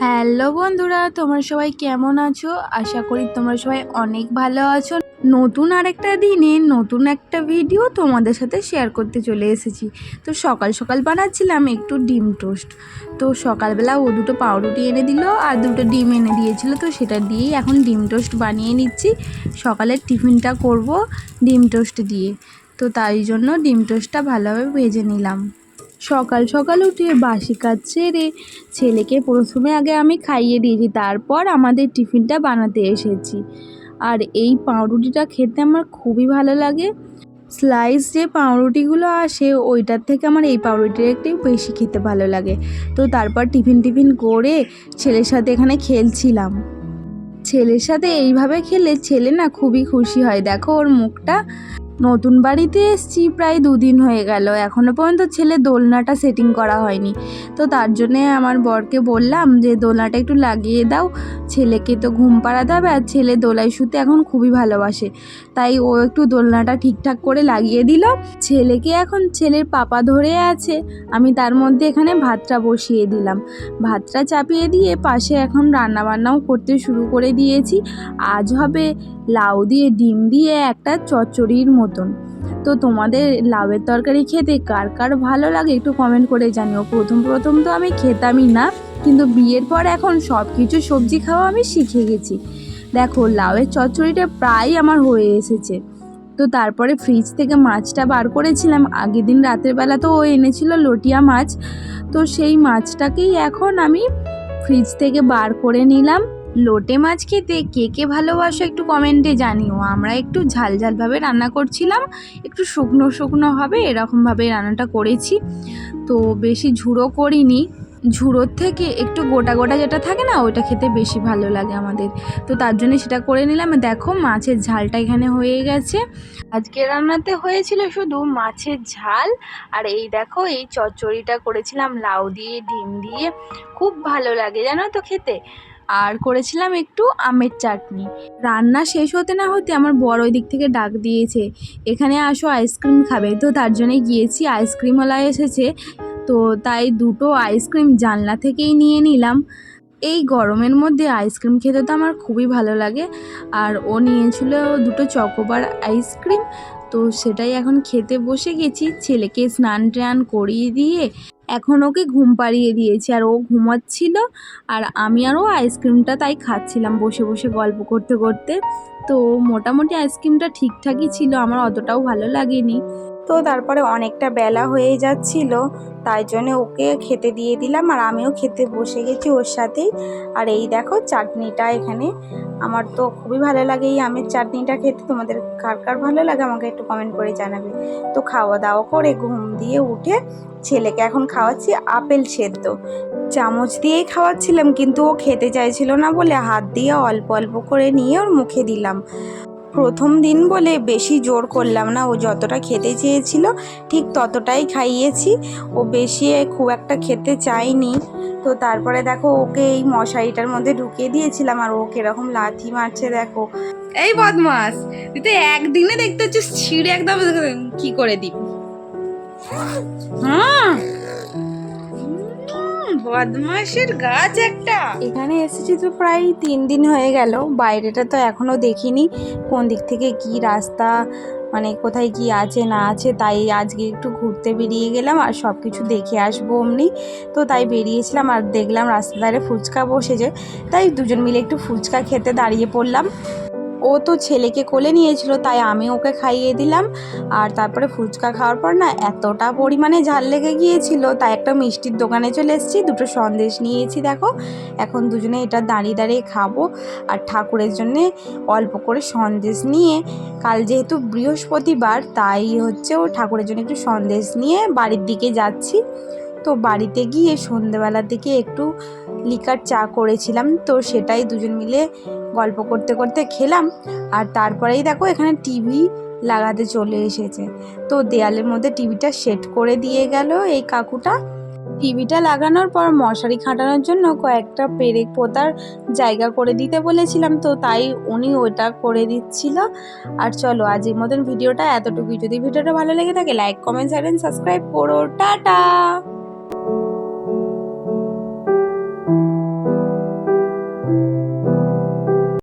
Hello বন্ধুরা, তোমরা সবাই কেমন আছো? আশা করি তোমরা সবাই অনেক ভালো আছো। নতুন আরেকটা দিনে নতুন একটা ভিডিও তোমাদের সাথে শেয়ার করতে চলে এসেছি। তো সকাল সকাল বানাচ্ছিলাম একটু ডিম টোস্ট। তো সকালবেলা ও দুটো পাউরুটি এনে দিল আর দুটো ডিম এনে দিয়েছিল, তো সেটা দিয়েই এখন ডিম টোস্ট বানিয়ে নিচ্ছি। সকালের টিফিনটা করব ডিম টোস্ট দিয়ে। তো তাই জন্য ডিম টোস্টটা ভালোভাবে ভেজে নিলাম। সকাল সকাল উঠে বাসি কাজ সেরে ছেলেকে প্রথমে আগে আমি খাইয়ে দিয়েছি, তারপর আমাদের টিফিনটা বানাতে এসেছি। আর এই পাউরুটিটা খেতে আমার খুবই ভালো লাগে। স্লাইস যে পাউরুটিগুলো আসে, ওইটার থেকে আমার এই পাউরুটিটা একটু বেশি খেতে ভালো লাগে। তো তারপর টিফিন টিফিন করে ছেলের সাথে এখানে খেলছিলাম। ছেলের সাথে এইভাবে খেলে ছেলে না খুবই খুশি হয়। দেখো ওর মুখটা। নতুন বাড়িতে এসছি, প্রায় দুদিন হয়ে গেল। এখনও পর্যন্ত ছেলে দোলনাটা সেটিং করা হয়নি। তো তার জন্যে আমার বরকে বললাম যে, দোলনাটা একটু লাগিয়ে দাও। ছেলেকে তো ঘুম পাড়াতে হবে আর ছেলে দোলায় শুতে এখন খুবই ভালোবাসে। তাই ও একটু দোলনাটা ঠিকঠাক করে লাগিয়ে দিল। ছেলেকে এখন ছেলের পাপা ধরে আছে। আমি তার মধ্যে এখানে ভাতটা বসিয়ে দিলাম। ভাতটা চাপিয়ে দিয়ে পাশে এখন রান্না বান্নাও করতে শুরু করে দিয়েছি। আজ হবে লাউ দিয়ে, ডিম দিয়ে একটা চচ্চড়ির মতন। তো তোমাদের লাউয়ের তরকারি খেতে কার কার ভালো লাগে একটু কমেন্ট করে জানিও। প্রথম প্রথম তো আমি খেতামই না, কিন্তু বিয়ের পর এখন সব কিছু সবজি খাওয়া আমি শিখে গেছি। দেখো, লাউয়ের চচ্চড়িটা প্রায় আমার হয়ে এসেছে। তো তারপরে ফ্রিজ থেকে মাছটা বার করেছিলাম। আগের দিন রাতের বেলা তো ও এনেছিল লটিয়া মাছ। তো সেই মাছটাকেই এখন আমি ফ্রিজ থেকে বার করে নিলাম। লোটে মাছ খেতে কে কে ভালোবাসো একটু কমেন্টে জানিও। আমরা একটু ঝাল ঝালভাবে রান্না করছিলাম, একটু শুকনো শুকনো হবে এরকমভাবে রান্নাটা করেছি। তো বেশি ঝুড়ো করিনি। ঝুড়োর থেকে একটু গোটা গোটা যেটা থাকে না, ওইটা খেতে বেশি ভালো লাগে আমাদের। তো তার জন্য সেটা করে নিলাম। দেখো মাছের ঝালটা এখানে হয়ে গেছে। আজকে রান্নাতে হয়েছিল শুধু মাছের ঝাল। আর এই দেখো, এই চচ্চড়িটা করেছিলাম, লাউ দিয়ে, ডিম দিয়ে। খুব ভালো লাগে জানো তো খেতে। আর করেছিলাম একটু আমের চাটনি। রান্না শেষ হতে না হতে আমার বড় ওই দিক থেকে ডাক দিয়েছে, এখানে আসো, আইসক্রিম খাবে। তো তার জন্যই গিয়েছি, আইসক্রিমওয়ালা এসেছে। তো তাই দুটো আইসক্রিম জানলা থেকেই নিয়ে নিলাম। এই গরমের মধ্যে আইসক্রিম খেতে তো আমার খুবই ভালো লাগে। আর ও নিয়েছিল দুটো চকোবার আইসক্রিম তো সেটাই এখন খেতে বসে গেছি, ছেলেকে স্নান টান করিয়ে দিয়ে এখন ওকে ঘুম পাড়িয়ে দিয়েছি আর ও ঘুমাচ্ছিল আর আমি আরও আইসক্রিমটা তাই খাচ্ছিলাম বসে বসে গল্প করতে করতে। তো মোটামুটি আইসক্রিমটা ঠিকঠাকই ছিল, আমার অতটাও ভালো লাগেনি। তো তারপরে অনেকটা বেলা হয়ে যাচ্ছিল, তাই জন্য ওকে খেতে দিয়ে দিলাম আর আমিও খেতে বসে গেছি ওর সাথেই। আর এই দেখো চাটনিটা এখানে আমার তো খুবই ভালো লাগে এই আমের চাটনিটা খেতে। তোমাদের কার কার ভালো লাগে আমাকে একটু কমেন্ট করে জানাবে। তো খাওয়া দাওয়া করে ঘুম দিয়ে উঠে ছেলেকে এখন খাওয়াচ্ছি আপেল সেদ্ধ। চামচ দিয়েই খাওয়াচ্ছিলাম কিন্তু ও খেতে চাইছিল না বলে হাত দিয়ে অল্প অল্প করে নিয়ে ওর মুখে দিলাম। প্রথম দিন বলে বেশি জোর করলাম না। ও যতটা খেতে চেয়েছিল, ঠিক ততটাই খাইয়েছি। ও বেশি খুব একটা খেতে চায়নি। তো তারপরে দেখো, ওকে এই মশারিটার মধ্যে ঢুকিয়ে দিয়েছিলাম আর ও কীরকম লাথি মারছে দেখো। এই বদমাস, তুই তো একদিনে দেখতে হচ্ছে ছিঁড়ে একদম কি করে দিবি? হ্যাঁ। উম, বদমাসের গাছ একটা। এখানে এসেছি তো প্রায় তিন দিন হয়ে গেল। বাইরেটা তো এখনও দেখিনি। কোন দিক থেকে কি রাস্তা মানে কোথায় কি আছে না আছে তাই আজকে একটু ঘুরতে বেরিয়ে গেলাম আর সব কিছু দেখে আসব অমনি। তো তাই বেরিয়েছিলাম আর দেখলাম রাস্তার ধারে ফুচকা বসেছে। তাই দুজন মিলে একটু ফুচকা খেতে দাঁড়িয়ে পড়লাম। ও তো ছেলেকে কোলে নিয়েছিল, তাই আমি ওকে খাইয়ে দিলাম। আর তারপরে ফুচকা খাওয়ার পর না এতটা পরিমাণে ঝাল লেগে গিয়েছিল, তাই একটা মিষ্টির দোকানে চলে এসেছি, দুটো সন্দেশ নিয়েছি, দেখো। এখন দুজনে এটা দাঁড়িয়ে দাঁড়িয়ে খাব। আর ঠাকুরের জন্যে অল্প করে সন্দেশ নিয়ে, কাল যেহেতু বৃহস্পতিবার, তাই হচ্ছে ও ঠাকুরের জন্য একটু সন্দেশ নিয়ে বাড়ির দিকে যাচ্ছি। তো বাড়িতে গিয়ে সন্ধেবেলার দিকে একটু লিকার চা করেছিলাম, তো সেটাই দুজন মিলে গল্প করতে করতে খেলাম। আর তারপরেই দেখো এখানে টিভি লাগাতে চলে এসেছে। তো দেয়ালের মধ্যে টিভিটা সেট করে দিয়ে গেল এই কাকুটা। টিভিটা লাগানোর পর মশারি খাটানোর জন্য কয়েকটা পেরেক পোতার জায়গা করে দিতে বলেছিলাম, তো তাই উনি ওটা করে দিচ্ছিল। আর চলো আজকের মতন ভিডিওটা এতটুকুই। যদি ভিডিওটা ভালো লেগে থাকে লাইক কমেন্ট শেয়ার সাবস্ক্রাইব করো। টাটা!